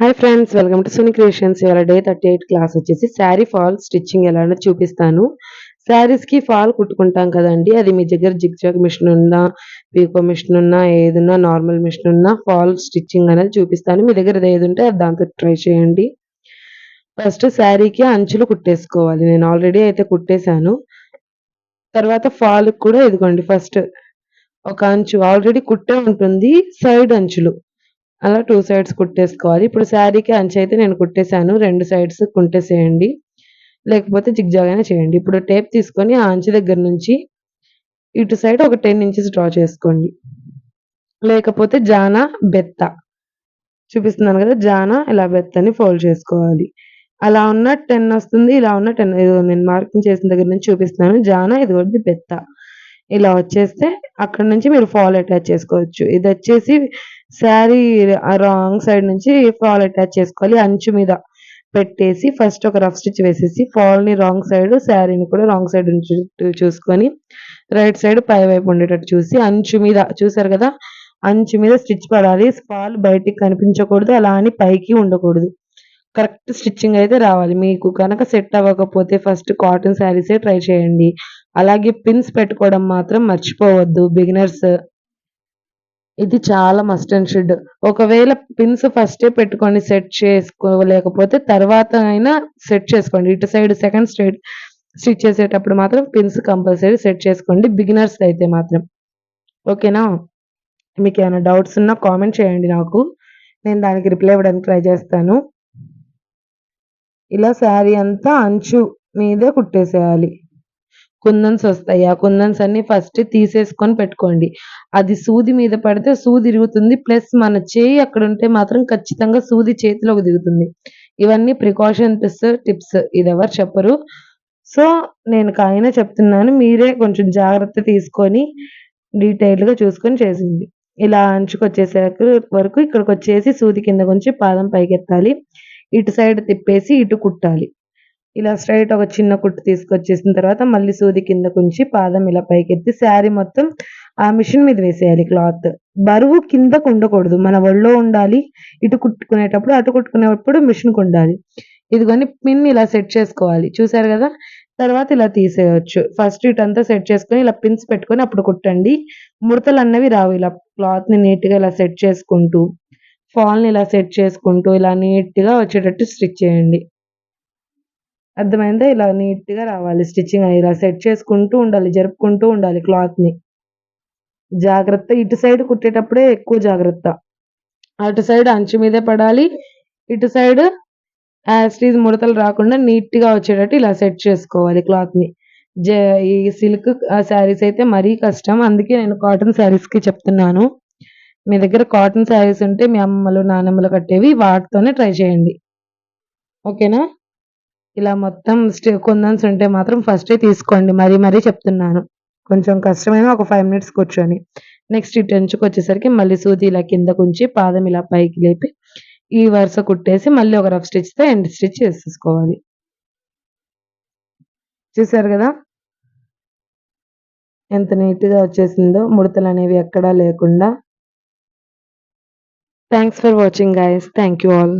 Hi friends welcome to Suni creations ఇవాళ day thirty eight class వచ్చేసి sari fall stitching ఎలా చూపిస్తాను. శారీస్కి ఫాల్ కుట్టుకుంటాం కదండి అది మీ దగ్గర జిగ్ జాగ్ మిషన్ ఉన్నా పీకో మిషన్ ఉన్నా ఏదున్నా నార్మల్ మిషన్ ఉన్నా ఫాల్ స్టిచ్చింగ్ అనేది చూపిస్తాను. మీ దగ్గర ఏది ఉంటే అది దాంతో ట్రై చేయండి. ఫస్ట్ శారీకి అంచులు కుట్టేసుకోవాలి. నేను ఆల్రెడీ అయితే కుట్టేశాను. తర్వాత ఫాల్ కూడా ఇదిగోండి ఫస్ట్ ఒక అంచు ఆల్రెడీ కుట్టే ఉంటుంది సైడ్ అంచులు. అలా టూ సైడ్స్ కుట్టేసుకోవాలి. ఇప్పుడు శారీకి అంచు అయితే నేను కుట్టేశాను. రెండు సైడ్స్ కుట్టేసేయండి లేకపోతే జిగ్జాగ్ అయినా చేయండి. ఇప్పుడు టేప్ తీసుకొని ఆ అంచు దగ్గర నుంచి ఇటు సైడ్ ఒక టెన్ ఇంచెస్ డ్రా చేసుకోండి. లేకపోతే జానా బెత్త. చూపిస్తున్నాను కదా జానా ఇలా బెత్తని ఫోల్డ్ చేసుకోవాలి. అలా ఉన్న టెన్ వస్తుంది ఇలా ఉన్న టెన్. నేను మార్కింగ్ చేసిన దగ్గర నుంచి చూపిస్తున్నాను. జానా ఇది ఒకటి బెత్త. ఇలా వచ్చేస్తే అక్కడ నుంచి మీరు ఫాల్ అటాచ్ చేసుకోవచ్చు. ఇది వచ్చేసి శారీ రాంగ్ సైడ్ నుంచి ఫాల్ అటాచ్ చేసుకోవాలి. అంచు మీద పెట్టేసి ఫస్ట్ ఒక రఫ్ స్టిచ్ వేసేసి ఫాల్ని రాంగ్ సైడ్ శారీని కూడా రాంగ్ సైడ్ నుంచి చూసుకొని రైట్ సైడ్ పై వైపు ఉండేటట్టు చూసి అంచు మీద చూసారు కదా? అంచు మీద స్టిచ్ పడాలి. ఫాల్ బయటికి కనిపించకూడదు. అలా అని పైకి ఉండకూడదు. కరెక్ట్ స్టిచ్చింగ్ అయితే రావాలి. మీకు కనుక సెట్ అవ్వకపోతే ఫస్ట్ కాటన్ శారీసే ట్రై చేయండి. అలాగే పిన్స్ పెట్టుకోవడం మాత్రం మర్చిపోవద్దు. బిగినర్స్ ఇది చాలా మస్ట్ అండ్ షుడ్ ఒకవేళ పిన్స్ ఫస్టే పెట్టుకోండి సెట్ చేసుకోలేకపోతే తర్వాత అయినా సెట్ చేసుకోండి. ఇటు సైడ్ సెకండ్ స్టేట్ స్టిచ్ చేసేటప్పుడు మాత్రం పిన్స్ కంపల్సరీ సెట్ చేసుకోండి. బిగినర్స్ అయితే మాత్రం. ఓకేనా? మీకు ఏమైనా డౌట్స్ ఉన్నా కామెంట్ చేయండి నాకు. నేను దానికి రిప్లై ఇవ్వడానికి ట్రై చేస్తాను. ఇలా శారీ అంతా అంచు మీదే కుట్టేసేయాలి. కుందన్స్ వస్తాయి. ఆ కుందన్స్ అన్ని ఫస్ట్ తీసేసుకొని పెట్టుకోండి. అది సూది మీద పడితే సూది ఇరుగుతుంది. ప్లస్ మన చేయి అక్కడ ఉంటే మాత్రం ఖచ్చితంగా సూది చేతిలోకి దిగుతుంది. ఇవన్నీ ప్రికాషన్స్ టిప్స్ ఇది ఎవరు చెప్పరు. సో నేను కాయన చెప్తున్నాను. మీరే కొంచెం జాగ్రత్త తీసుకొని డీటెయిల్గా చూసుకొని చేసింది. ఇలా అంచుకొచ్చేసాక వరకు ఇక్కడికి వచ్చేసి సూది కింద కొంచెం పాదం పైకెత్తాలి. ఇటు సైడ్ తిప్పేసి ఇటు కుట్టాలి. ఇలా స్ట్రైట్ ఒక చిన్న కుట్టు తీసుకొచ్చేసిన తర్వాత మళ్ళీ సూది కిందకు ఉంచి పాదం ఇలా పైకెత్తి శారీ మొత్తం ఆ మిషన్ మీద వేసేయాలి క్లాత్ బరువు కిందకు ఉండకూడదు. మన ఒళ్ళో ఉండాలి. ఇటు కుట్టుకునేటప్పుడు అటు కుట్టుకునేటప్పుడు మిషన్కి ఉండాలి. ఇదిగోని పిన్ ఇలా సెట్ చేసుకోవాలి. చూసారు కదా? తర్వాత ఇలా తీసేయచ్చు. ఫస్ట్ ఇటంతా సెట్ చేసుకొని ఇలా పిన్స్ పెట్టుకొని అప్పుడు కుట్టండి. ముడతలు అన్నవి రావు ఇలా క్లాత్ని నీట్గా ఇలా సెట్ చేసుకుంటూ. ఫాల్ని ఇలా సెట్ చేసుకుంటూ ఇలా నీట్గా వచ్చేటట్టు స్టిచ్ చేయండి. అర్థమైందా? ఇలా నీట్గా రావాలి. స్టిచ్చింగ్ అని ఇలా సెట్ చేసుకుంటూ ఉండాలి జరుపుకుంటూ ఉండాలి క్లాత్ని. జాగ్రత్త. ఇటు సైడ్ కుట్టేటప్పుడే ఎక్కువ జాగ్రత్త. అటు సైడ్ అంచు మీదే పడాలి. ఇటు సైడ్ యాస్టీజ్ ముడతలు రాకుండా నీట్గా వచ్చేటట్టు ఇలా సెట్ చేసుకోవాలి క్లాత్ని. జ ఈ సిల్క్ శారీస్ అయితే మరీ కష్టం. అందుకే నేను కాటన్ శారీస్కి చెప్తున్నాను. మీ దగ్గర కాటన్ శారీస్ ఉంటే మీ అమ్మలు నానమ్మలు కట్టేవి వాటితోనే ట్రై చేయండి. ఓకేనా? ఇలా మొత్తం స్టే కుందన్స్ ఉంటే మాత్రం ఫస్టే తీసుకోండి. మరీ మరీ చెప్తున్నాను. కొంచెం కష్టమైన ఒక ఫైవ్ మినిట్స్ కూర్చొని. నెక్స్ట్ ఇటు ఎంచుకు వచ్చేసరికి మళ్ళీ సూది ఇలా కిందకు ఉంచి పాదం ఇలా పైకి లేపి ఈ వరుస కుట్టేసి మళ్ళీ ఒక రఫ్ స్టిచ్తో ఎండ్ స్టిచ్ చేసేసుకోవాలి. చూసారు కదా? ఎంత నీట్గా వచ్చేసిందో ముడతలు అనేవి ఎక్కడా లేకుండా. Thanks for watching guys thank you all